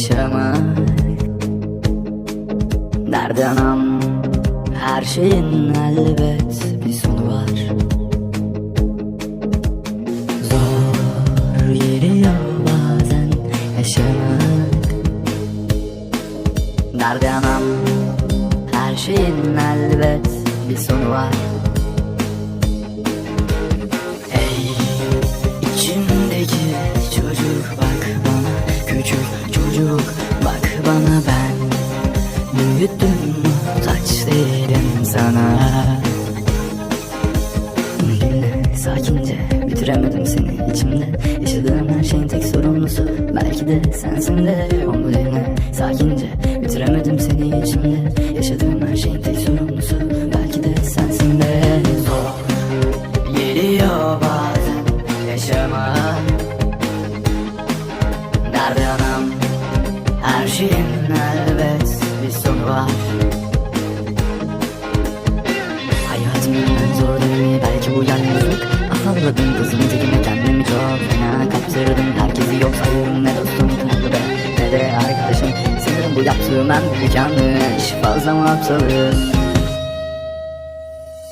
yaşamak. Nereden an her şeyin elbet bir sonu var. Zor geliyor bazen yaşamak. Nereden an her şeyin elbet bir sonu var. Çocuk. Bak bana ben. Büyüttüm muhtaç değilim sana. Dinle sakince bitiremedim seni içimde. Yaşadığım her şeyin tek sorumlusu Belki de sensin de. Onu dinle sakince bitiremedim seni içimde. Yaşadığım her şeyin tek sorumlusu Belki de sensin de. Zor geliyor bazen yaşamak Sayıyorum ne dostum kaldı be ne de arkadaşım Sanırım bu yaptığım en büyük yanlış fazla aptalım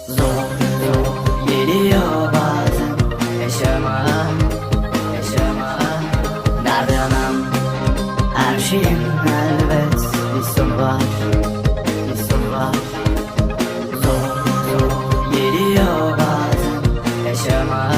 Zor zor geliyor bazen yaşamak Yaşamak Nerede anam her şeyin elbet bir sonu var Bir sonu var Zor zor geliyor bazen yaşamak